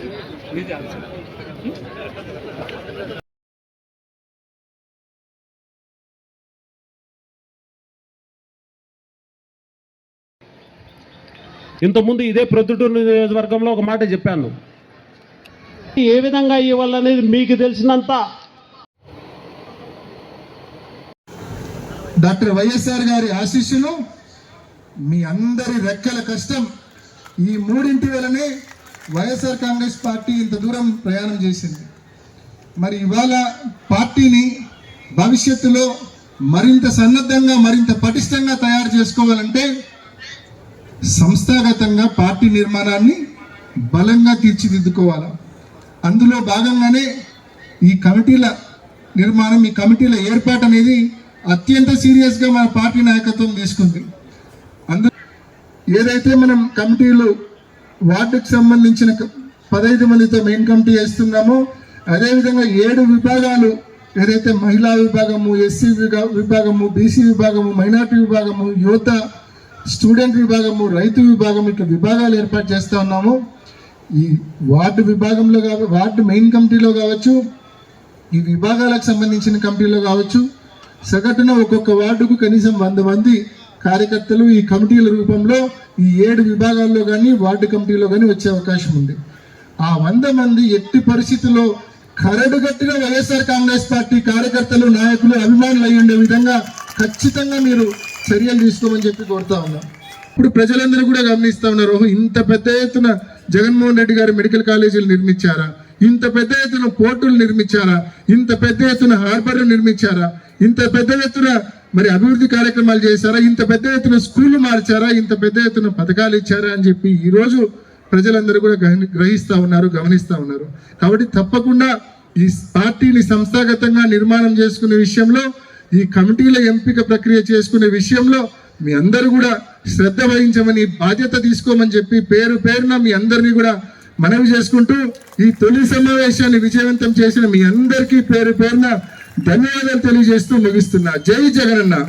ఆలోచన ఇంతకుముందు ఇదే ప్రొద్దుటూరు నియోజకవర్గంలో ఒక మాట చెప్పాను. ఏ విధంగా ఇవ్వాలనేది మీకు తెలిసినంత డాక్టర్ వైఎస్ఆర్ గారి ఆశీస్సులు మీ అందరి రెక్కల కష్టం ఈ మూడింటి వలనే వైఎస్ఆర్ కాంగ్రెస్ పార్టీ ఇంత దూరం ప్రయాణం చేసింది. మరి ఇవాళ పార్టీని భవిష్యత్తులో మరింత సన్నద్ధంగా మరింత పటిష్టంగా తయారు చేసుకోవాలంటే సంస్థాగతంగా పార్టీ నిర్మాణాన్ని బలంగా తీర్చిదిద్దుకోవాలి. అందులో భాగంగానే ఈ కమిటీల నిర్మాణం ఈ కమిటీల ఏర్పాటు అనేది అత్యంత సీరియస్గా మన పార్టీ నాయకత్వం తీసుకుంది. అందు ఏదైతే మనం కమిటీలు వార్డుకు సంబంధించిన క- పదహైదు మందితో మెయిన్ కమిటీ వేస్తున్నాము అదేవిధంగా ఏడు విభాగాలు ఏదైతే మహిళా విభాగము ఎస్సీ విభాగము బీసీ విభాగము మైనార్టీ విభాగము యువత స్టూడెంట్ విభాగము రైతు విభాగం ఇట్లా విభాగాలు ఏర్పాటు చేస్తూ ఉన్నాము. ఈ వార్డు విభాగంలో కావ వార్డు మెయిన్ కమిటీలో కావచ్చు ఈ విభాగాలకు సంబంధించిన కమిటీలో కావచ్చు సగటున ఒక్కొక్క వార్డుకు కనీసం వంద మంది కార్యకర్తలు ఈ కమిటీల రూపంలో ఈ ఏడు విభాగాల్లో కానీ వార్డు కమిటీలో కానీ వచ్చే అవకాశం ఉంది. ఆ వంద మంది ఎట్టి పరిస్థితుల్లో కరడుగట్టిన వైఎస్ఆర్ కాంగ్రెస్ పార్టీ కార్యకర్తలు నాయకులు అభిమానులు అయి ఉండే విధంగా ఖచ్చితంగా మీరు చర్యలు తీసుకోమని చెప్పి కోరుతా ఉన్నాం. ఇప్పుడు ప్రజలందరూ కూడా గమనిస్తా ఉన్నారు ఇంత పెద్ద ఎత్తున జగన్మోహన్ రెడ్డి గారు మెడికల్ కాలేజీలు నిర్మించారా? ఇంత పెద్ద ఎత్తున పోర్టులు నిర్మించారా? ఇంత పెద్ద ఎత్తున హార్బర్లు నిర్మించారా? ఇంత పెద్ద ఎత్తున మరి అభివృద్ధి కార్యక్రమాలు చేశారా? ఇంత పెద్ద ఎత్తున స్కూళ్ళు మార్చారా? ఇంత పెద్ద ఎత్తున పథకాలు ఇచ్చారా అని చెప్పి ఈరోజు ప్రజలందరూ కూడా గ్రహిస్తూ గ్రహిస్తా ఉన్నారు గమనిస్తా ఉన్నారు. కాబట్టి తప్పకుండా ఈ పార్టీని సంస్థాగతంగా నిర్మాణం చేసుకునే విషయంలో ఈ కమిటీల ఎంపిక ప్రక్రియ చేసుకునే విషయంలో మీ అందరూ కూడా శ్రద్ధ వహించమని బాధ్యత తీసుకోమని చెప్పి పేరు పేరున మీ అందరినీ కూడా మనవి చేసుకుంటూ ఈ తొలి సమావేశాన్ని విజయవంతం చేసిన మీ అందరికీ పేరు పేరున ధన్యవాదాలు తెలియజేస్తూ ముగిస్తున్నా. జై జగనన్న.